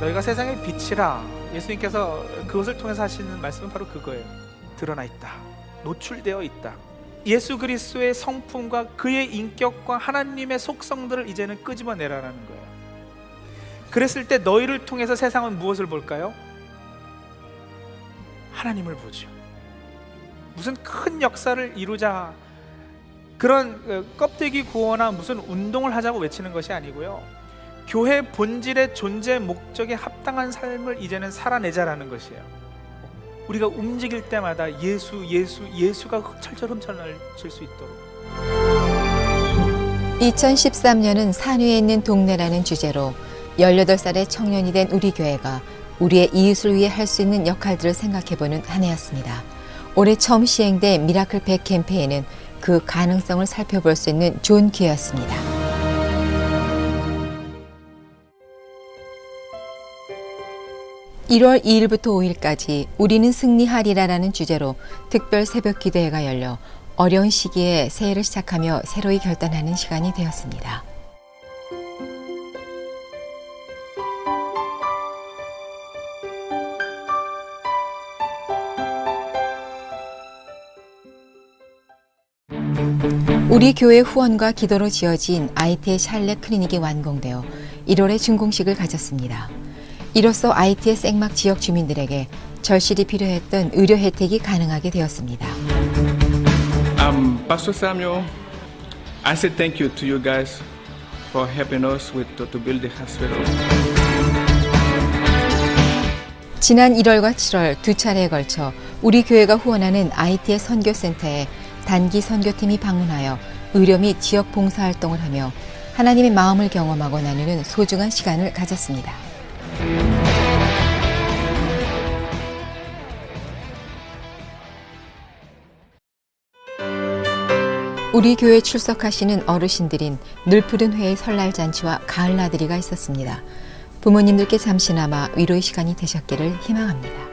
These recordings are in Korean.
너희가 세상의 빛이라. 예수님께서 그것을 통해서 하시는 말씀은 바로 그거예요. 드러나 있다. 노출되어 있다. 예수 그리스도의 성품과 그의 인격과 하나님의 속성들을 이제는 끄집어내라라는 거예요. 그랬을 때 너희를 통해서 세상은 무엇을 볼까요? 하나님을 보죠. 무슨 큰 역사를 이루자. 그런 어, 껍데기 구호나 무슨 운동을 하자고 외치는 것이 아니고요. 교회 본질의 존재 목적에 합당한 삶을 이제는 살아내자라는 것이에요. 우리가 움직일 때마다 예수, 예수, 예수가 흑철처럼 전해질 수 있도록 2013년은 산 위에 있는 동네라는 주제로 18살의 청년이 된 우리 교회가 우리의 이웃을 위해 할 수 있는 역할들을 생각해보는 한 해였습니다. 올해 처음 시행된 미라클 100 캠페인은 그 가능성을 살펴볼 수 있는 좋은 기회였습니다. (1월 2일부터 5일까지) 우리는 승리하리라라는 주제로 특별 새벽 기도회가 열려 어려운 시기에 새해를 시작하며 새로이 결단하는 시간이 되었습니다. 우리 교회 후원과 기도로 지어진 IT의 샬레 클리닉이 완공되어 1월에 준공식을 가졌습니다. 이로써 IT의 생막 지역 주민들에게 절실히 필요했던 의료 혜택이 가능하게 되었습니다. Um, Pastor Samuel, I say thank you to you guys for helping us with to, to build the hospital. 지난 1월과 7월 두 차례에 걸쳐 우리 교회가 후원하는 IT의 선교센터에 단기 선교팀이 방문하여 의료 및 지역 봉사 활동을 하며 하나님의 마음을 경험하고 나누는 소중한 시간을 가졌습니다. 우리 교회 출석하시는 어르신들인 늘푸른 회의 설날 잔치와 가을 나들이가 있었습니다. 부모님들께 잠시나마 위로의 시간이 되셨기를 희망합니다.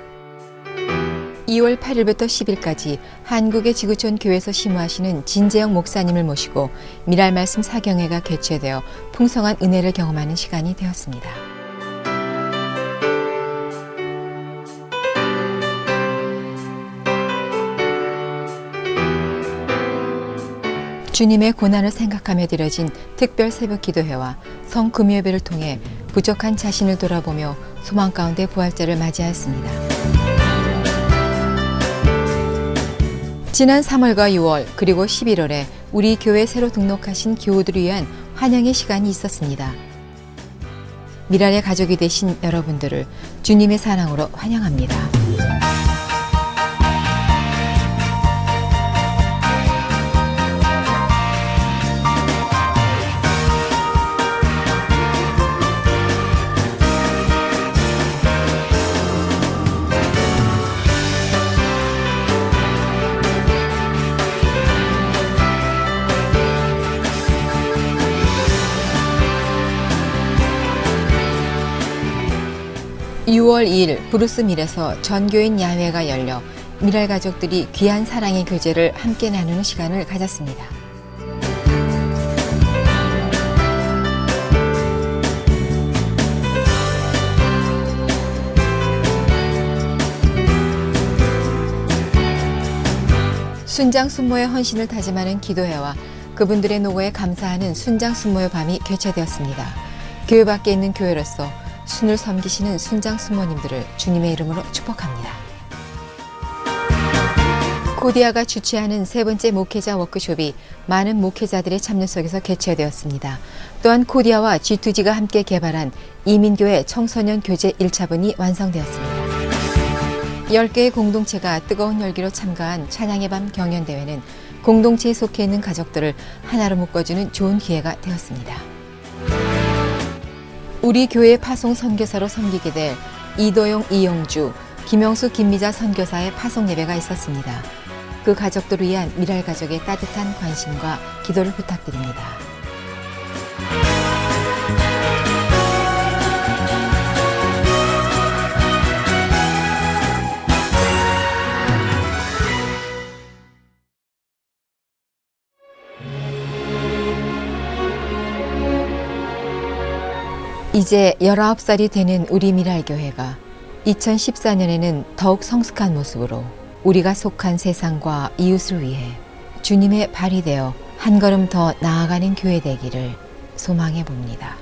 2월 8일부터 10일까지 한국의 지구촌 교회에서 심우하시는 진재영 목사님을 모시고 미랄 말씀 사경회가 개최되어 풍성한 은혜를 경험하는 시간이 되었습니다. 주님의 고난을 생각하며 드려진 특별 새벽 기도회와 성 금요예배를 통해 부족한 자신을 돌아보며 소망 가운데 부활절을 맞이하였습니다. 지난 3월과 6월 그리고 11월에 우리 교회 새로 등록하신 교우들을 위한 환영의 시간이 있었습니다. 미랄의 가족이 되신 여러분들을 주님의 사랑으로 환영합니다. (6월 2일) 브루스 밀에서 전교인 야외가 열려 미랄 가족들이 귀한 사랑의 교제를 함께 나누는 시간을 가졌습니다. 순장 순모의 헌신을 다짐하는 기도회와 그분들의 노고에 감사하는 순장 순모의 밤이 개최되었습니다. 교회 밖에 있는 교회로서 순을 섬기시는 순장 순모님들을 주님의 이름으로 축복합니다. 코디아가 주최하는 세 번째 목회자 워크숍이 많은 목회자들의 참여 속에서 개최되었습니다. 또한 코디아와 G2G가 함께 개발한 이민교회 청소년 교제 1차분이 완성되었습니다. 10개의 공동체가 뜨거운 열기로 참가한 찬양의 밤 경연대회는 공동체에 속해 있는 가족들을 하나로 묶어주는 좋은 기회가 되었습니다. 우리 교회 파송 선교사로 섬기게 될 이도용, 이영주, 김영수, 김미자 선교사의 파송 예배가 있었습니다. 그 가족들을 위한 미랄 가족의 따뜻한 관심과 기도를 부탁드립니다. 이제 19살이 되는 우리 미랄교회가 2014년에는 더욱 성숙한 모습으로 우리가 속한 세상과 이웃을 위해 주님의 발이 되어 한 걸음 더 나아가는 교회 되기를 소망해 봅니다.